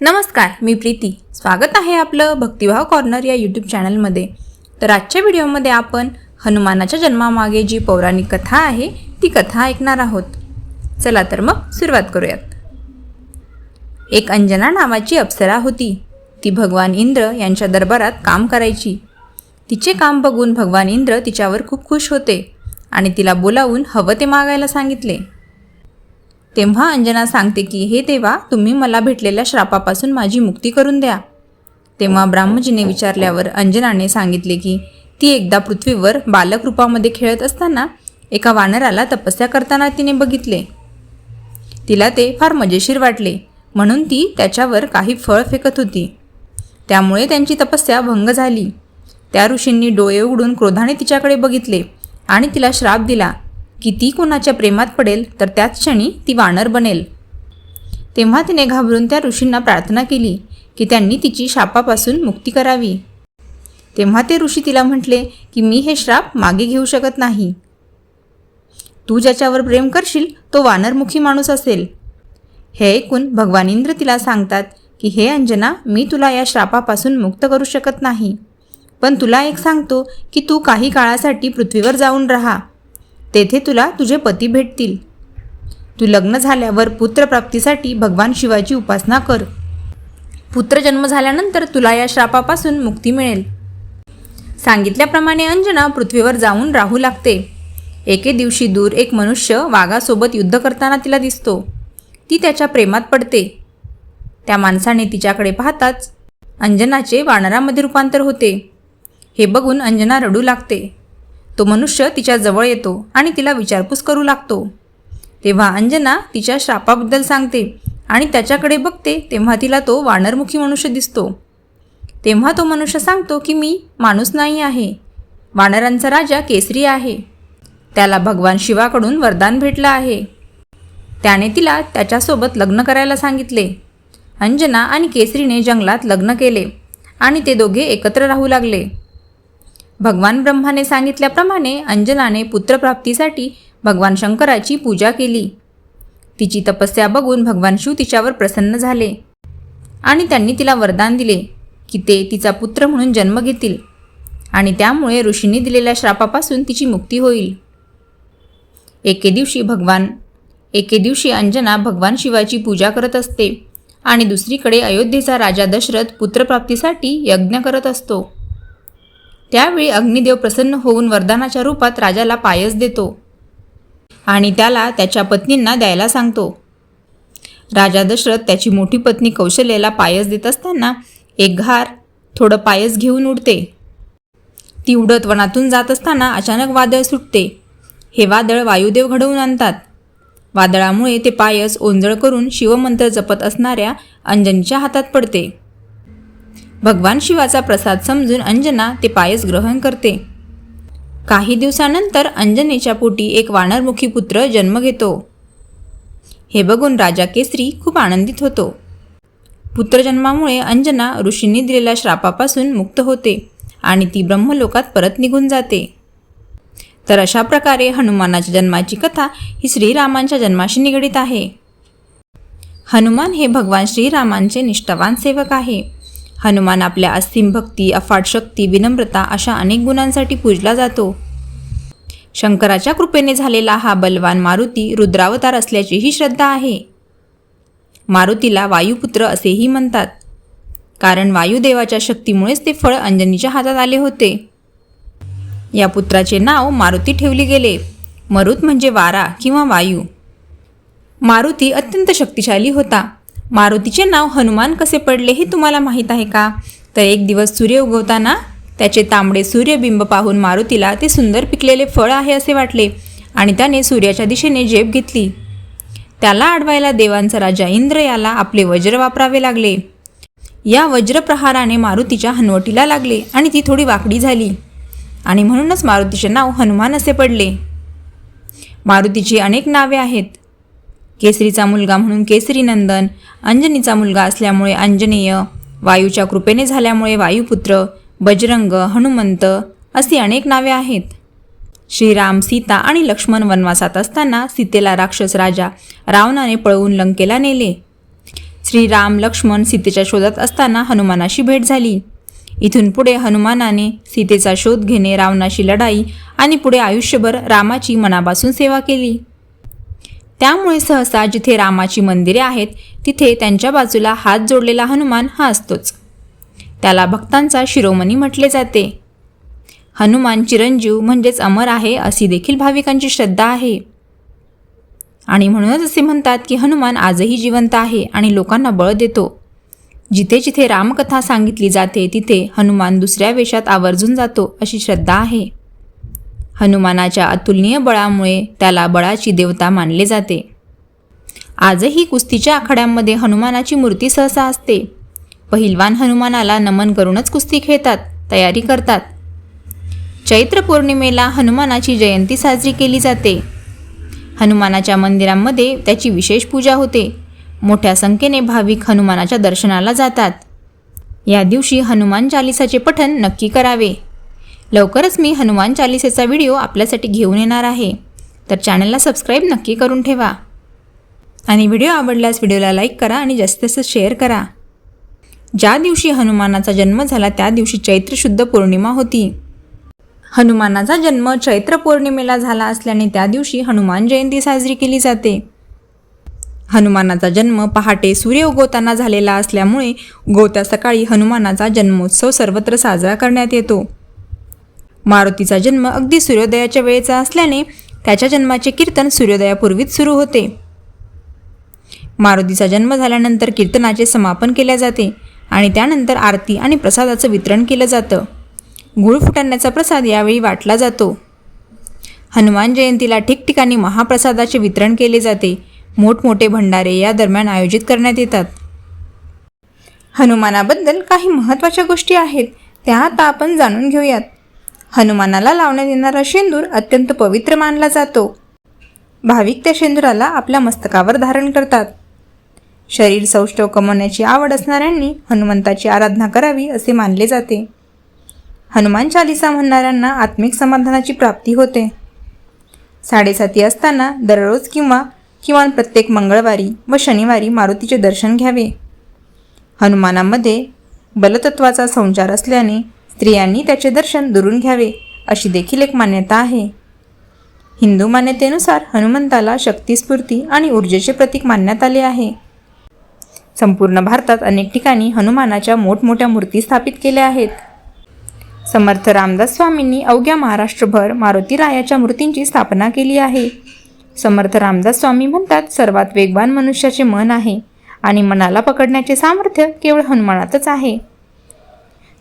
नमस्कार मी प्रीती. स्वागत आहे आपलं भक्तिभाव कॉर्नर या यूट्यूब चॅनलमध्ये. तर आजच्या व्हिडिओमध्ये आपण हनुमानाच्या जन्मामागे जी पौराणिक कथा आहे ती कथा ऐकणार आहोत. चला तर मग सुरुवात करूयात. एक अंजना नावाची अप्सरा होती. ती भगवान इंद्र यांच्या दरबारात काम करायची. तिचे काम बघून भगवान इंद्र तिच्यावर खूप खुश होते आणि तिला बोलावून हवं ते मागायला सांगितले. तेव्हा अंजना सांगते की हे देवा तुम्ही मला भेटलेल्या श्रापापासून माझी मुक्ती करून द्या. तेव्हा ब्राह्मजीने विचारल्यावर अंजनाने सांगितले की ती एकदा पृथ्वीवर बालक रूपामध्ये खेळत असताना एका वानराला तपस्या करताना तिने बघितले. तिला ते फार मजेशीर वाटले म्हणून ती त्याच्यावर काही फळ फेकत होती. त्यामुळे त्यांची तपस्या भंग झाली. त्या ऋषींनी डोळे उघडून क्रोधाने तिच्याकडे बघितले आणि तिला श्राप दिला. की ती कोणाच्या प्रेमात पडेल तर त्याच क्षणी ती वानर बनेल. तेव्हा तिने घाबरून त्या ऋषींना प्रार्थना केली की त्यांनी तिची शापापासून मुक्ती करावी. तेव्हा ते ऋषी तिला म्हटले की मी हे श्राप मागे घेऊ शकत नाही. तू ज्याच्यावर प्रेम करशील तो वानरमुखी माणूस असेल. हे ऐकून भगवान इंद्र तिला सांगतात की हे अंजना मी तुला या श्रापापासून मुक्त करू शकत नाही. पण तुला एक सांगतो की तू काही काळासाठी पृथ्वीवर जाऊन राहा. तेथे तुला तुझे पती भेटतील. तू लग्न झाल्यावर पुत्रप्राप्तीसाठी भगवान शिवाची उपासना कर. पुत्रजन्म झाल्यानंतर तुला या श्रापापासून मुक्ती मिळेल. सांगितल्याप्रमाणे अंजना पृथ्वीवर जाऊन राहू लागते. एके दिवशी दूर एक मनुष्य वाघासोबत युद्ध करताना तिला दिसतो. ती त्याच्या प्रेमात पडते. त्या माणसाने तिच्याकडे पाहताच अंजनाचे वानरामध्ये रूपांतर होते. हे बघून अंजना रडू लागते. तो मनुष्य तिच्या जवळ येतो आणि तिला विचारपूस करू लागतो. तेव्हा अंजना तिच्या श्रापाबद्दल सांगते आणि त्याच्याकडे बघते तेव्हा तिला तो वानरमुखी मनुष्य दिसतो. तेव्हा तो मनुष्य सांगतो की मी माणूस नाही आहे. वानरांचा राजा केसरी आहे. त्याला भगवान शिवाकडून वरदान भेटलं आहे. त्याने तिला त्याच्यासोबत लग्न करायला सांगितले. अंजना आणि केसरीने जंगलात लग्न केले आणि ते दोघे एकत्र राहू लागले. भगवान ब्रह्माने सांगितल्याप्रमाणे अंजनाने पुत्रप्राप्तीसाठी भगवान शंकराची पूजा केली. तिची तपस्या बघून भगवान शिव तिच्यावर प्रसन्न झाले आणि त्यांनी तिला वरदान दिले की ते तिचा पुत्र म्हणून जन्म घेतील आणि त्यामुळे ऋषींनी दिलेल्या श्रापापासून तिची मुक्ती होईल. एके दिवशी भगवान एके दिवशी अंजना भगवान शिवाची पूजा करत असते आणि दुसरीकडे अयोध्येचा राजा दशरथ पुत्रप्राप्तीसाठी यज्ञ करत असतो. त्यावेळी अग्निदेव प्रसन्न होऊन वरदानाच्या रूपात राजाला पायस देतो आणि त्याला त्याच्या पत्नींना द्यायला सांगतो. राजा दशरथ त्याची मोठी पत्नी कौशल्याला पायस देत असताना एक घार थोडं पायस घेऊन उडते. ती उडत वनातून जात असताना अचानक वादळ सुटते. हे वादळ वायुदेव घडवून आणतात. वादळामुळे ते पायस ओंजळ करून शिवमंत्र जपत असणाऱ्या अंजनीच्या हातात पडते. भगवान शिवाचा प्रसाद समजून अंजना ते पायस ग्रहण करते. काही दिवसानंतर अंजनेच्या पोटी एक वानरमुखी पुत्र जन्म घेतो. हे बघून राजा केसरी खूप आनंदित होतो. पुत्रजन्मामुळे अंजना ऋषींनी दिलेल्या श्रापापासून मुक्त होते आणि ती ब्रह्मलोकात परत निघून जाते. तर अशा प्रकारे हनुमानाच्या जन्माची कथा ही श्रीरामांच्या जन्माशी निगडीत आहे. हनुमान हे भगवान श्रीरामांचे निष्ठावान सेवक आहे. हनुमान आपल्या अस्थिम भक्ती अफाट शक्ती विनम्रता अशा अनेक गुणांसाठी पूजला जातो. शंकराच्या कृपेने झालेला हा बलवान मारुती रुद्रावतार असल्याचीही श्रद्धा आहे. मारुतीला वायुपुत्र असेही म्हणतात. कारण वायुदेवाच्या शक्तीमुळेच ते फळ अंजनीच्या हातात आले होते. या पुत्राचे नाव मारुती ठेवले गेले. मरुत म्हणजे वारा किंवा वायू. मारुती अत्यंत शक्तिशाली होता. मारुतीचे नाव हनुमान कसे पडले हे तुम्हाला माहीत आहे का? तर एक दिवस सूर्य उगवताना त्याचे तांबडे सूर्यबिंब पाहून मारुतीला ते सुंदर पिकलेले फळ आहे असे वाटले आणि त्याने सूर्याच्या दिशेने जेब घेतली. त्याला अडवायला देवांचा राजा इंद्र याला आपले वज्र वापरावे लागले. या वज्रप्रहाराने मारुतीच्या हनवटीला लागले आणि ती थोडी वाकडी झाली. आणि म्हणूनच मारुतीचे नाव हनुमान असे पडले. मारुतीची अनेक नावे आहेत. केसरीचा मुलगा म्हणून केसरीनंदन अंजनीचा मुलगा असल्यामुळे अंजनेय वायूच्या कृपेने झाल्यामुळे वायुपुत्र बजरंग हनुमंत अशी अनेक नावे आहेत. श्रीराम सीता आणि लक्ष्मण वनवासात असताना सीतेला राक्षस राजा रावणाने पळवून लंकेला नेले. श्रीराम लक्ष्मण सीतेच्या शोधात असताना हनुमानाशी भेट झाली. इथून पुढे हनुमानाने सीतेचा शोध घेणे रावणाशी लढाई आणि पुढे आयुष्यभर रामाची मनापासून सेवा केली. त्यामुळे सहसा जिथे रामाची मंदिरे आहेत तिथे त्यांच्या बाजूला हात जोडलेला हनुमान हा असतोच. त्याला भक्तांचा शिरोमणी म्हटले जाते. हनुमान चिरंजीव म्हणजेच अमर आहे अशी देखील भाविकांची श्रद्धा आहे. आणि म्हणूनच असे म्हणतात की हनुमान आजही जिवंत आहे आणि लोकांना बळ देतो. जिथे जिथे रामकथा सांगितली जाते तिथे हनुमान दुसऱ्या वेशात आवर्जून जातो अशी श्रद्धा आहे. हनुमानाच्या अतुलनीय बळामुळे त्याला बळाची देवता मानले जाते. आजही कुस्तीच्या आखाड्यांमध्ये हनुमानाची मूर्ती सहसा असते. पहिलवान हनुमानाला नमन करूनच कुस्ती खेळतात तयारी करतात. चैत्र पौर्णिमेला हनुमानाची जयंती साजरी केली जाते. हनुमानाच्या मंदिरांमध्ये त्याची विशेष पूजा होते. मोठ्या संख्येने भाविक हनुमानाच्या दर्शनाला जातात. या दिवशी हनुमान चालिसाचे पठण नक्की करावे. लवकरच मी हनुमान चालिसेचा व्हिडिओ आपल्यासाठी घेऊन येणार आहे. तर चॅनलला सबस्क्राईब नक्की करून ठेवा. आणि व्हिडिओ आवडल्यास व्हिडिओला लाईक करा आणि जास्तीत जास्त शेअर करा. ज्या दिवशी हनुमानाचा जन्म झाला त्या दिवशी चैत्र शुद्ध पौर्णिमा होती. हनुमानाचा जन्म चैत्र पौर्णिमेला झाला असल्याने त्या दिवशी हनुमान जयंती साजरी केली जाते. हनुमानाचा जन्म पहाटे सूर्य उगवताना झालेला असल्यामुळे उगवत्या सकाळी हनुमानाचा जन्मोत्सव सर्वत्र साजरा करण्यात येतो. मारुतीचा जन्म अगदी सूर्योदयाच्या वेळेचा असल्याने त्याच्या जन्माचे कीर्तन सूर्योदयापूर्वीच सुरू होते. मारुतीचा जन्म झाल्यानंतर कीर्तनाचे समापन केले जाते आणि त्यानंतर आरती आणि प्रसादाचं वितरण केलं जातं. गुळ फुटाण्याचा प्रसाद यावेळी वाटला जातो. हनुमान जयंतीला ठिकठिकाणी महाप्रसादाचे वितरण केले जाते. मोठमोठे भंडारे या दरम्यान आयोजित करण्यात येतात. हनुमानाबद्दल काही महत्त्वाच्या गोष्टी आहेत त्या आता आपण जाणून घेऊयात. हनुमानाला लावण्यात येणारा शेंदूर अत्यंत पवित्र मानला जातो. भाविक त्या शेंदुराला आपल्या मस्तकावर धारण करतात. शरीर सौष्ठव कमवण्याची आवड असणाऱ्यांनी हनुमंताची आराधना करावी असे मानले जाते. हनुमान चालिसा म्हणणाऱ्यांना आत्मिक समाधानाची प्राप्ती होते. साडेसाती असताना दररोज किंवा किमान प्रत्येक मंगळवारी व शनिवारी मारुतीचे दर्शन घ्यावे. हनुमानामध्ये बलतत्वाचा संचार असल्याने स्त्रियांनी त्याचे दर्शन दुरून घ्यावे अशी देखील एक मान्यता आहे. हिंदू मान्यतेनुसार हनुमंताला शक्तिस्फूर्ती आणि ऊर्जेचे प्रतीक मानण्यात आले आहे. संपूर्ण भारतात अनेक ठिकाणी हनुमानाच्या मोठमोठ्या मूर्ती स्थापित केल्या आहेत. समर्थ रामदास स्वामींनी अवघ्या महाराष्ट्रभर मारुती रायाच्या मूर्तींची स्थापना केली आहे. समर्थ रामदास स्वामी म्हणतात सर्वात वेगवान मनुष्याचे मन आहे आणि मनाला पकडण्याचे सामर्थ्य केवळ हनुमानातच आहे.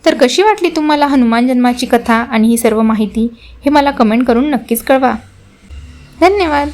तर कशी वाटली तुम्हाला हनुमान जन्माची कथा आणि ही सर्व माहिती हे मला कमेंट करून नक्कीच कळवा. धन्यवाद.